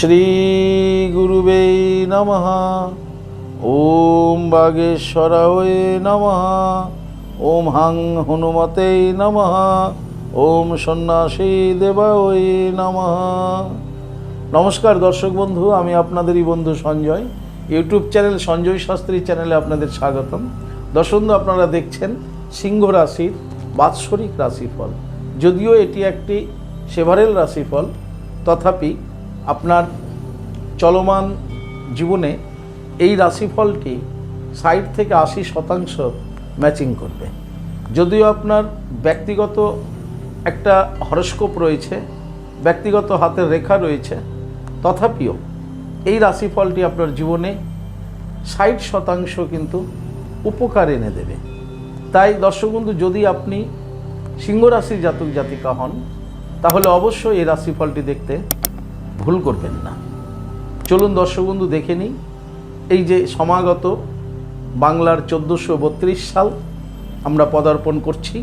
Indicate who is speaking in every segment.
Speaker 1: শ্রীগুরুবে নমঃ। ওম বাগেশ্বরায় নমঃ। ওম হাং হনুমতে নমঃ। ওম সন্ন্যাসী দেবায় নমঃ। নমস্কার দর্শক বন্ধু, আমি আপনাদেরই বন্ধু সঞ্জয়। ইউটিউব চ্যানেল সঞ্জয় শাস্ত্রী চ্যানেলে আপনাদের স্বাগতম। দর্শক আপনারা দেখছেন সিংহ রাশির বাৎসরিক রাশিফল। যদিও এটি একটি সেভারেল রাশিফল, তথাপি আপনার চলমান জীবনে এই রাশিফলটি ষাট থেকে আশি শতাংশ ম্যাচিং করবে। যদিও আপনার ব্যক্তিগত একটা হরস্কোপ রয়েছে, ব্যক্তিগত হাতের রেখা রয়েছে, তথাপিও এই রাশিফলটি আপনার জীবনে ষাট শতাংশ কিন্তু উপকার এনে দেবে। তাই দর্শক বন্ধু, যদি আপনি সিংহ রাশির জাতক জাতিকা হন, তাহলে অবশ্যই এই রাশিফলটি দেখতে ভুল করবেন না। চলুন দর্শক বন্ধু, দেখে নিই। এই যে সমাগত বাংলার চোদ্দোশো সাল আমরা পদার্পণ করছি।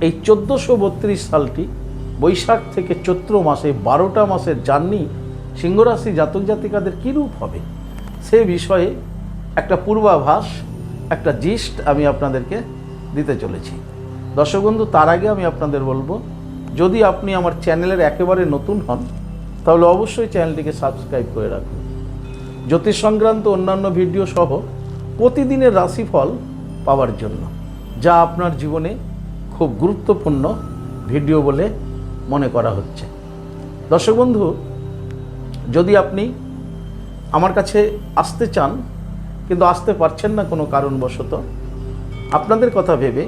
Speaker 1: এই চোদ্দোশো সালটি বৈশাখ থেকে চৈত্র মাসে বারোটা মাসের জার্নি সিংহরাশি জাতক জাতিকাদের কীরূপ হবে? সে বিষয়ে একটা পূর্বাভাস, একটা জিস্ট আমি আপনাদেরকে দিতে চলেছি। দর্শক বন্ধু, তার আগে আমি আপনাদের বলব, যদি আপনি আমার চ্যানেলের একেবারে নতুন হন তাহলে অবশ্যই চ্যানেলটিকে সাবস্ক্রাইব করে রাখুন। জ্যোতিষ সংক্রান্ত অন্যান্য ভিডিও সহ প্রতিদিনের রাশিফল পাওয়ার জন্য, যা আপনার জীবনে খুব গুরুত্বপূর্ণ ভিডিও বলে মনে করা হচ্ছে। দর্শক বন্ধু, যদি আপনি আমার কাছে আসতে চান, কিন্তু আসতে পারছেন না কোনো কারণবশত, আপনাদের কথা ভেবে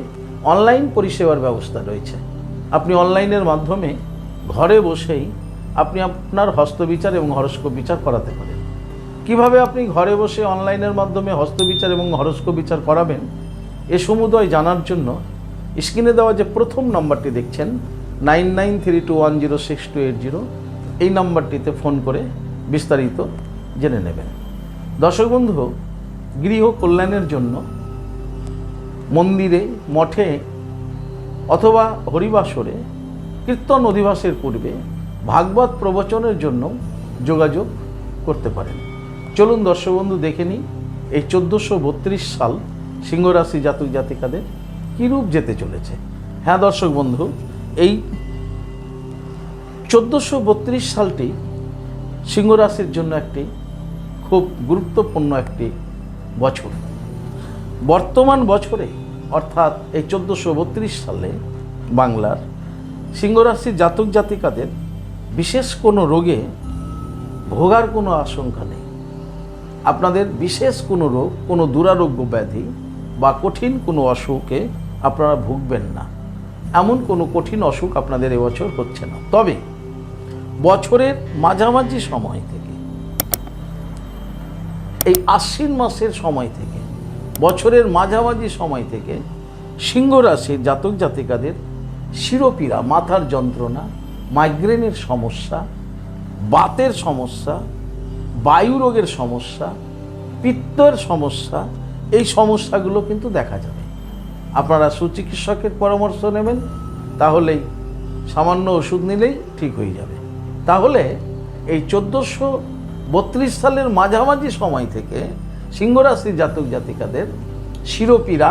Speaker 1: অনলাইন পরিষেবার ব্যবস্থা রয়েছে। আপনি অনলাইনের মাধ্যমে ঘরে বসেই আপনি আপনার হস্তবিচার এবং হরস্কোপ বিচার করাতে পারেন। কীভাবে আপনি ঘরে বসে অনলাইনের মাধ্যমে হস্তবিচার এবং হরস্কোপ বিচার করাবেন, এ সমুদয় জানার জন্য স্ক্রিনে দেওয়া যে প্রথম নাম্বারটি দেখছেন, nine nine three two one zero six two eight zero, এই নাম্বারটিতে ফোন করে বিস্তারিত জেনে নেবেন। দর্শক বন্ধু, গৃহ কল্যাণের জন্য মন্দিরে, মঠে অথবা হরিবাসরে কীর্তন অধিবাসের পূর্বে ভাগবত প্রবচনের জন্য যোগাযোগ করতে পারেন। চলুন দর্শক বন্ধু, দেখে নিই এই চোদ্দোশো বত্রিশ সাল সিংহরাশি জাতক জাতিকাদের কীরূপ যেতে চলেছে। হ্যাঁ দর্শক বন্ধু, এই চোদ্দোশো বত্রিশ সালটি সিংহরাশির জন্য একটি খুব গুরুত্বপূর্ণ একটি বছর। বর্তমান বছরে, অর্থাৎ এই চোদ্দোশো বত্রিশ সালে বাংলার সিংহরাশির জাতক জাতিকাদের বিশেষ কোনো রোগে ভোগার কোনো আশঙ্কা নেই। আপনাদের বিশেষ কোনো রোগ, কোনো দুরারোগ্য ব্যাধি বা কঠিন কোনো অসুখে আপনারা ভুগবেন না। এমন কোনো কঠিন অসুখ আপনাদের এবছর হচ্ছে না। তবে বছরের মাঝামাঝি সময় থেকে, এই আশ্বিন মাসের সময় থেকে, বছরের মাঝামাঝি সময় থেকে সিংহ রাশির জাতক জাতিকাদের শিরোপীড়া, মাথার যন্ত্রণা মাইগ্রেনের সমস্যা, বাতের সমস্যা বায়ু রোগের সমস্যা, পিত্তের সমস্যা, এই সমস্যাগুলো কিন্তু দেখা যাবে। আপনারা সুচিকিৎসকের পরামর্শ নেবেন তাহলেই সামান্য ওষুধ নিলেই ঠিক হয়ে যাবে। তাহলে এই চোদ্দোশো বত্রিশ সালের মাঝামাঝি সময় থেকে সিংহরাশির জাতক জাতিকাদের শিরোপীড়া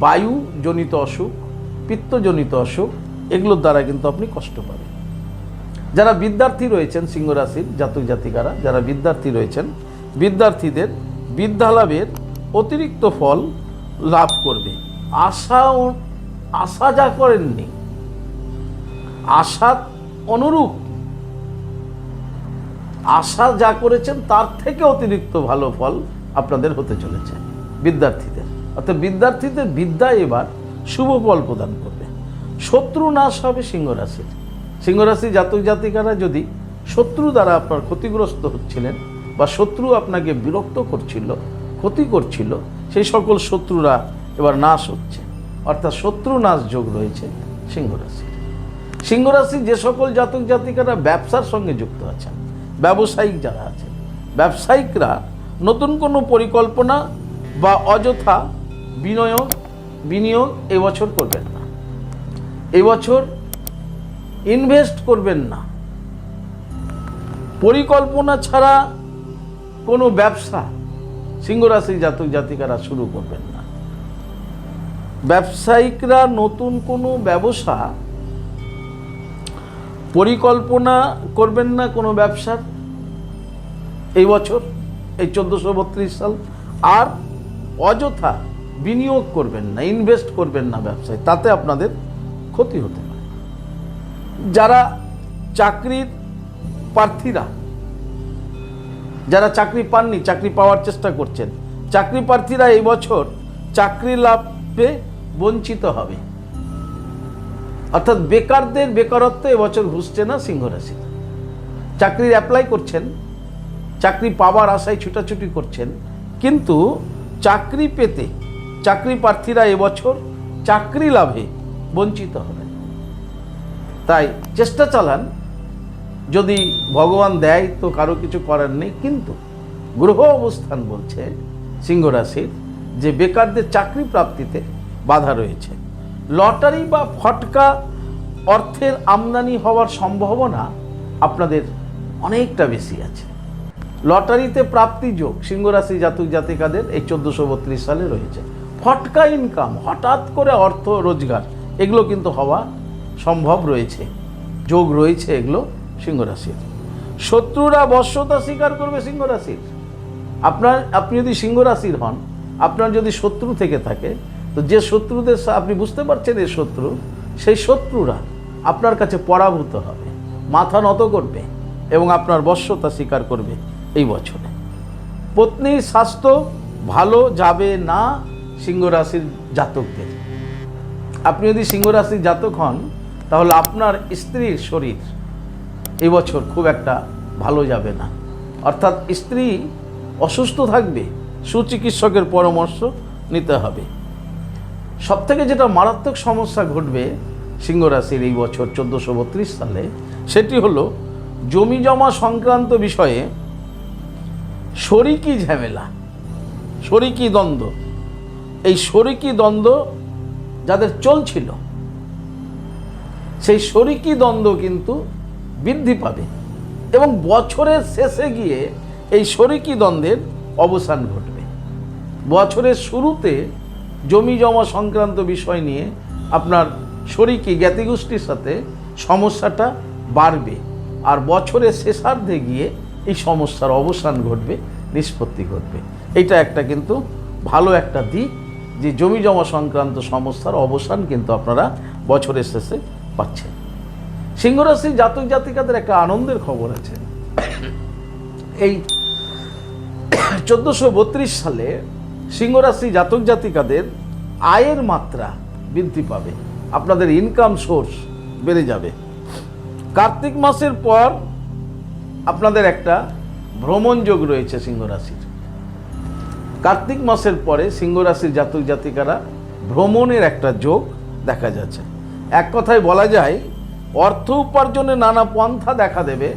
Speaker 1: বায়ুজনিত অসুখ, পিত্তজনিত অসুখ এগুলোর দ্বারা কিন্তু আপনি কষ্ট পাবেন। যারা বিদ্যার্থী রয়েছেন সিংহরাশির জাতক জাতিকারা, যারা বিদ্যার্থী রয়েছেন, বিদ্যার্থীদের বিদ্যালাভের অতিরিক্ত ফল লাভ করবে। আশা আশা যা করেননি, আশা অনুরূপ। আশা যা করেছেন তার থেকে অতিরিক্ত ভালো ফল আপনাদের হতে চলেছে, বিদ্যার্থীদের। অর্থাৎ বিদ্যার্থীদের বিদ্যা এবার শুভ ফল প্রদান করবে। শত্রু নাশ হবে সিংহরাশির। সিংহরাশি জাতক জাতিকারা যদি শত্রু দ্বারা আপনার ক্ষতিগ্রস্ত হচ্ছিলেন বা শত্রু আপনাকে বিরক্ত করছিল, ক্ষতি করছিল, সেই সকল শত্রুরা এবার নাশ হচ্ছে। অর্থাৎ শত্রু নাশ যোগ রয়েছে সিংহরাশির। সিংহরাশি যে সকল জাতক জাতিকারা ব্যবসার সঙ্গে যুক্ত আছেন, ব্যবসায়িক যারা আছেন, ব্যবসায়িকরা নতুন কোনো পরিকল্পনা বা অযথা বিনিয়োগ বিনিয়োগ এবছর করবেন না। এবছর ইনভেস্ট করবেন না। পরিকল্পনা ছাড়া কোনো ব্যবসা সিংহরাশি জাতক জাতিকারা শুরু করবেন না। ব্যবসায়িকরা নতুন কোনো ব্যবসা পরিকল্পনা করবেন না কোনো ব্যবসার এই বছর, এই চোদ্দোশো বত্রিশ সাল। আর অযথা বিনিয়োগ করবেন না ইনভেস্ট করবেন না ব্যবসায়। তাতে আপনাদের ক্ষতি হতে পারে। যারা চাকরির প্রার্থীরা, যারা চাকরি পাননি, চাকরি পাওয়ার চেষ্টা করছেন, চাকরি প্রার্থীরা এই বছর চাকরি লাভে বঞ্চিত হবে। অর্থাৎ বেকারদের বেকারত্ব এবছর ঘুষছে না সিংহ রাশি চাকরির অ্যাপ্লাই করছেন, চাকরি পাওয়ার আশায় ছুটাছুটি করছেন, কিন্তু চাকরি পেতে, চাকরি প্রার্থীরা এবছর চাকরি লাভে বঞ্চিত হবেন তাই চেষ্টা চালান। যদি ভগবান দেয় তো কারও কিছু করার নেই, কিন্তু গ্রহ অবস্থান বলছে সিংহ রাশির যে বেকারদের চাকরি প্রাপ্তিতে বাধা রয়েছে। লটারি বা ফটকা অর্থের আমদানি হওয়ার সম্ভাবনা আপনাদের অনেকটা বেশি আছে। লটারিতে প্রাপ্তি যোগ সিংহরাশি জাতক জাতিকাদের এই চোদ্দোশো বত্রিশ সালে রয়েছে। ফটকা ইনকাম হঠাৎ করে অর্থ রোজগার। এগুলো কিন্তু হওয়া সম্ভব রয়েছে। যোগ রয়েছে এগুলো সিংহরাশির। শত্রুরা বশ্যতা স্বীকার করবে সিংহরাশির। আপনার, আপনি যদি সিংহরাশির হন, আপনার যদি শত্রু থেকে থাকে, তো যে শত্রুদের আপনি বুঝতে পারছেন এই শত্রু, সেই শত্রুরা আপনার কাছে পরাভূত হবে, মাথা নত করবে এবং আপনার বশ্যতা স্বীকার করবে এই বছরে। পত্নীর স্বাস্থ্য ভালো যাবে না সিংহ রাশির জাতকদের। আপনি যদি সিংহ রাশির জাতক হন, তাহলে আপনার স্ত্রীর শরীর এই বছর খুব একটা ভালো যাবে না। অর্থাৎ স্ত্রী অসুস্থ থাকবে, সুচিকিৎসকের পরামর্শ নিতে হবে। সব থেকে যেটা মারাত্মক সমস্যা ঘটবে সিংহ রাশির এই বছর চোদ্দোশো বত্রিশ সালে, সেটি হলো জমি জমা সংক্রান্ত বিষয়ে শরিকি ঝামেলা শরিকি দ্বন্দ্ব। এই শরিকি দ্বন্দ্ব যাদের চলছিল, সেই শরিকি দ্বন্দ্ব কিন্তু বৃদ্ধি পাবে এবং বছরের শেষে গিয়ে এই শরিকি দ্বন্দ্বের অবসান ঘটবে। বছরের শুরুতে জমি জমা সংক্রান্ত বিষয় নিয়ে আপনার শরিকি জ্ঞাতিগোষ্ঠীর সাথে সমস্যাটা বাড়বে আর বছরের শেষার্ধে গিয়ে এই সমস্যার অবসান ঘটবে, নিষ্পত্তি ঘটবে। এটা একটা কিন্তু ভালো একটা দিক। যে জমি জমা সংক্রান্ত সমস্যার অবসান কিন্তু আপনারা বছরের শেষে পাচ্ছেন। সিংহরাশি জাতক জাতিকাদের একটা আনন্দের খবর আছে। এই চোদ্দোশো সালে সিংহরাশি জাতক জাতিকাদের আয়ের মাত্রা বৃদ্ধি পাবে। আপনাদের ইনকাম সোর্স বেড়ে যাবে। কার্তিক মাসের পর আপনাদের একটা ভ্রমণ যোগ রয়েছে সিংহরাশির। কার্তিক মাসের পরে সিংহরাশির জাতক জাতিকারা ভ্রমণের একটা যোগ দেখা যাচ্ছে। এক কথায় বলা যায়, অর্থ উপার্জনে নানা পন্থা দেখা দেবে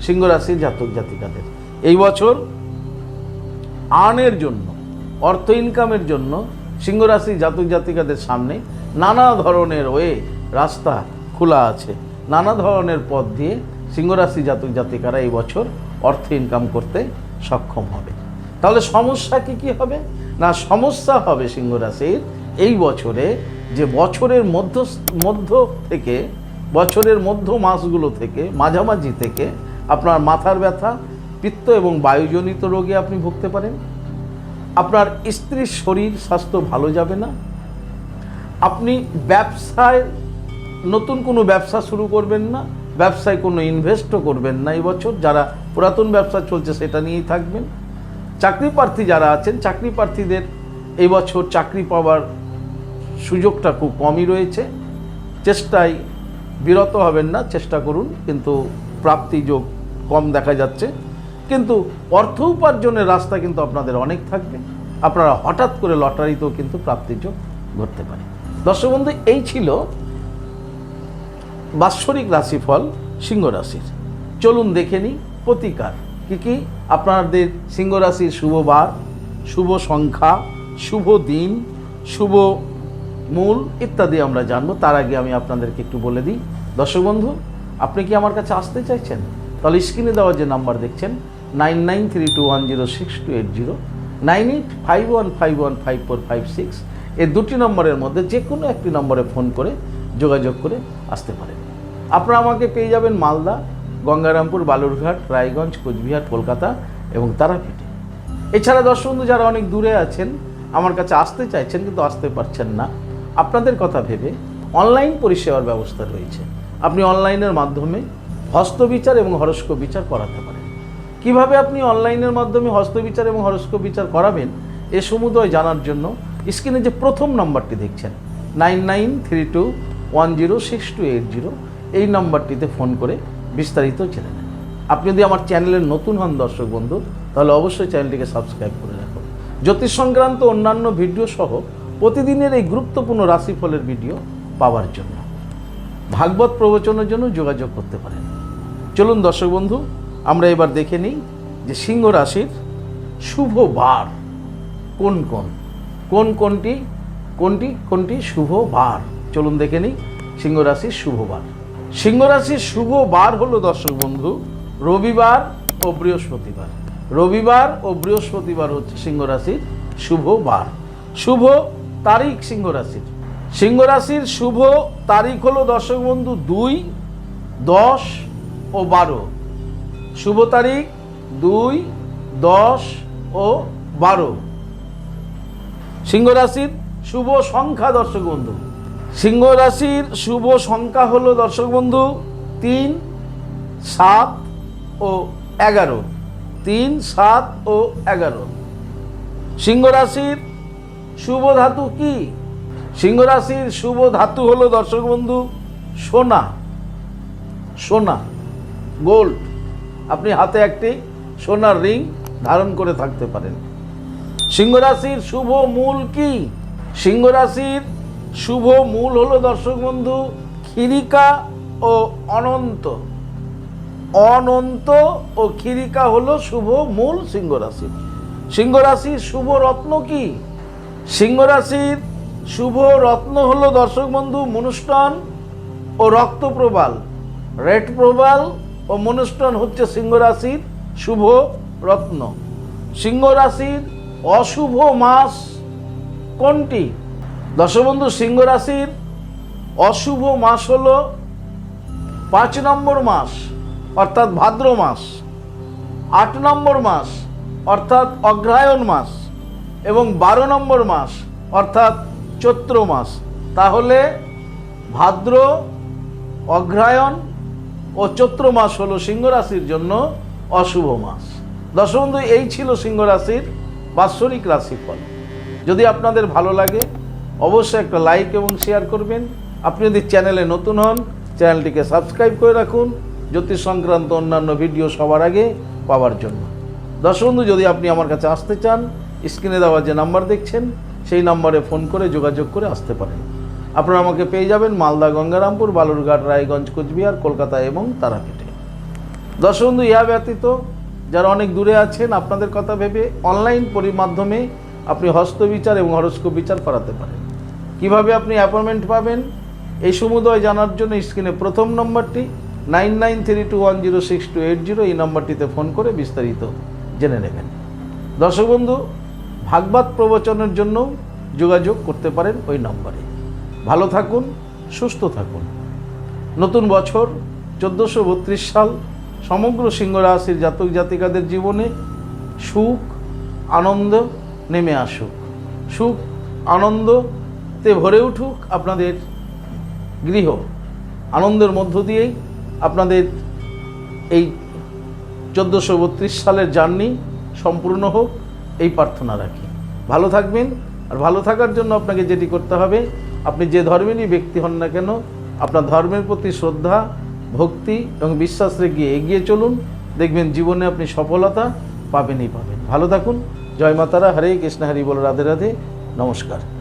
Speaker 1: সিংহরাশির জাতক জাতিকাদের। এই বছর আর্নের জন্য, অর্থ ইনকামের জন্য সিংহরাশি জাতক জাতিকাদের সামনে নানা ধরনের ওয়ে, রাস্তা খোলা আছে। নানা ধরনের পথ দিয়ে সিংহরাশি জাতক জাতিকারা এই বছর অর্থ ইনকাম করতে সক্ষম হবে। তাহলে সমস্যা কি কি হবে? না, সমস্যা হবে সিংহরাশির এই বছরে যে বছরের মধ্য মধ্য থেকে, বছরের মধ্য মাসগুলো থেকে, মাঝামাঝি থেকে আপনার মাথার ব্যথা, পিত্ত এবং বায়ুজনিত রোগে আপনি ভুগতে পারেন। আপনার স্ত্রীর শরীর, স্বাস্থ্য ভালো যাবে না। আপনি ব্যবসায়, নতুন কোনো ব্যবসা শুরু করবেন না, ব্যবসায় কোনো ইনভেস্টও করবেন না এই বছর। যারা পুরাতন ব্যবসা চলছে, সেটা নিয়েই থাকবেন। চাকরি প্রার্থী যারা আছেন, চাকরি প্রার্থীদের এই বছর চাকরি পাওয়ার সুযোগটা খুব কমই রয়েছে। চেষ্টায় বিরত হবেন না, চেষ্টা করুন, কিন্তু প্রাপ্তি যোগ কম দেখা যাচ্ছে। কিন্তু অর্থ উপার্জনের রাস্তা কিন্তু আপনাদের অনেক থাকবে। আপনারা হঠাৎ করে লটারিতেও কিন্তু প্রাপ্তির যোগ ঘটতে পারে দর্শক বন্ধু, এই ছিল বাৎসরিক রাশিফল, সিংহ রাশির। চলুন দেখে নিই প্রতিকার। কি কি? আপনাদের সিংহ রাশির শুভ বার, শুভ সংখ্যা, শুভ দিন, শুভ মূল ইত্যাদি আমরা জানব। তার আগে আমি আপনাদেরকে একটু বলে দিই। দর্শক বন্ধু, আপনি কি আমার কাছে আসতে চাইছেন? তাহলে স্ক্রিনে দেওয়া যে নাম্বার দেখছেন nine nine three two one zero six two eight zero nine eight five one five one five four five six এই দুটি নম্বরের মধ্যে যে কোনো একটি নম্বরে ফোন করে যোগাযোগ করে আসতে পারেন। আপনারা আমাকে পেয়ে যাবেন মালদা গঙ্গারামপুর, বালুরঘাট, রায়গঞ্জ, কোচবিহার, কলকাতা এবং তারাপীঠে। এছাড়া দর্শক বন্ধু, যারা অনেক দূরে আছেন, আমার কাছে আসতে চাইছেন কিন্তু আসতে পারছেন না, আপনাদের কথা ভেবে অনলাইন পরিষেবার ব্যবস্থা রয়েছে। আপনি অনলাইনের মাধ্যমে হস্তবিচার এবং হরস্ক বিচার করাতে পারেন। কীভাবে আপনি অনলাইনের মাধ্যমে হস্তবিচার এবং হরস্ক বিচার করাবেন, এ সমুদয় জানার জন্য স্ক্রিনে যে প্রথম নাম্বারটি দেখছেন, nine nine three two one zero six two eight zero, এই নাম্বারটিতে ফোন করে বিস্তারিত জেনে নেন। আপনি যদি আমার চ্যানেলের নতুন হন দর্শক বন্ধু, তাহলে অবশ্যই চ্যানেলটিকে সাবস্ক্রাইব করে রাখুন। জ্যোতিষ সংক্রান্ত অন্যান্য ভিডিও সহ প্রতিদিনের এই গুরুত্বপূর্ণ রাশিফলের ভিডিও পাওয়ার জন্য ভাগবত প্রবচনের জন্য যোগাযোগ করতে পারেন। চলুন দর্শক বন্ধু, আমরা এবার দেখে নিই যে সিংহ রাশির শুভ বার কোন কোন? কোন কোনটি? কোনটি? কোনটি শুভ বার? চলুন দেখে নিই সিংহ রাশির শুভ বার। সিংহ রাশির শুভ বার হলো দর্শক বন্ধু, রবিবার ও বৃহস্পতিবার। রবিবার ও বৃহস্পতিবার হচ্ছে সিংহ রাশির শুভ বার। শুভ তারিখ সিংহ রাশির সিংহ রাশির শুভ তারিখ হলো দর্শক বন্ধু দুই, দশ ও বারো। শুভ তারিখ দুই, দশ ও বারো। সিংহ রাশির শুভ সংখ্যা দর্শক বন্ধু। সিংহ রাশির শুভ সংখ্যা হলো, দর্শক বন্ধু, তিন, সাত ও এগারো। তিন, সাত ও এগারো। সিংহ রাশির শুভ ধাতু কি? সিংহ রাশির শুভ ধাতু হলো, দর্শক বন্ধু, সোনা। সোনা, গোল্ড। আপনি হাতে একটি সোনার রিং ধারণ করে থাকতে পারেন। সিংহ রাশির শুভ মূল কি? সিংহ রাশির শুভ মূল হলো দর্শক বন্ধু, ক্ষিরিকা ও অনন্ত। অনন্ত ও ক্ষিরিকা হলো শুভ মূল সিংহ রাশির সিংহ রাশির শুভ রত্ন কি? সিংহ রাশির শুভ রত্ন হলো দর্শক বন্ধু, মনুষ্টন ও রক্ত প্রবাল। রেড প্রবাল ও মনুষ্টন হচ্ছে সিংহ রাশির শুভ রত্ন। সিংহ রাশির অশুভ মাস কোনটি? দর্শবন্ধু সিংহ রাশির অশুভ মাস হলো পাঁচ নম্বর মাস, অর্থাৎ ভাদ্র মাস। আট নম্বর মাস, অর্থাৎ অগ্রহায়ণ মাস। এবং বারো নম্বর মাস, অর্থাৎ চৈত্র মাস। তাহলে ভাদ্র, অগ্রহায়ণ ও চৈত্র মাস হলো সিংহ রাশির জন্য অশুভ মাস। দশবন্ধু, এই ছিল সিংহ রাশির বাৎসরিক রাশিফল। যদি আপনাদের ভালো লাগে অবশ্যই একটা লাইক এবং শেয়ার করবেন। আপনি যদি চ্যানেলে নতুন হন চ্যানেলটিকে সাবস্ক্রাইব করে রাখুন। জ্যোতিষ সংক্রান্ত অন্যান্য ভিডিও সবার আগে পাওয়ার জন্য। দর্শকবন্ধু যদি আপনি আমার কাছে আসতে চান স্ক্রিনে দেওয়া যে নাম্বার দেখছেন, সেই নাম্বারে ফোন করে যোগাযোগ করে আসতে পারেন। আপনারা আমাকে পেয়ে যাবেন মালদা, গঙ্গারামপুর, বালুরঘাট, রায়গঞ্জ, কোচবিহার, কলকাতা এবং তারাপীঠে। দর্শকবন্ধু ইহা ব্যতীত যারা অনেক দূরে আছেন, আপনাদের কথা ভেবে অনলাইন পরি মাধ্যমে আপনি হস্তবিচার এবং হরস্কোপ বিচার করাতে পারেন। কীভাবে আপনি অ্যাপয়েন্টমেন্ট পাবেন? এই সমুদয় জানার জন্য স্ক্রিনে প্রথম নম্বরটি nine nine three two one zero six two eight zero, এই নম্বরটিতে ফোন করে বিস্তারিত জেনে নেবেন। দর্শক বন্ধু, ভাগবত প্রবচনের জন্য যোগাযোগ করতে পারেন ওই নম্বরে। ভালো থাকুন, সুস্থ থাকুন। নতুন বছর, চোদ্দোশো বত্রিশ সাল, সমগ্র সিংহ রাশির জাতক জাতিকাদের জীবনে সুখ, আনন্দ নেমে আসুক। সুখ আনন্দতে ভরে উঠুক আপনাদের গৃহ। আনন্দের মধ্য দিয়েই আপনাদের এই চোদ্দোশো বত্রিশ সালের জার্নি সম্পূর্ণ হোক, এই প্রার্থনা রাখি। ভালো থাকবেন, আর ভালো থাকার জন্য আপনাকে যেটি করতে হবে, আপনি যে ধর্মেরই ব্যক্তি হন না কেন, আপনার ধর্মের প্রতি শ্রদ্ধা, ভক্তি এবং বিশ্বাস রেখে এগিয়ে চলুন। দেখবেন জীবনে আপনি সফলতা পাবেনই পাবেন। ভালো থাকুন। জয় মাতারা। হরে কৃষ্ণ, হরি বল। রাধে রাধে। নমস্কার।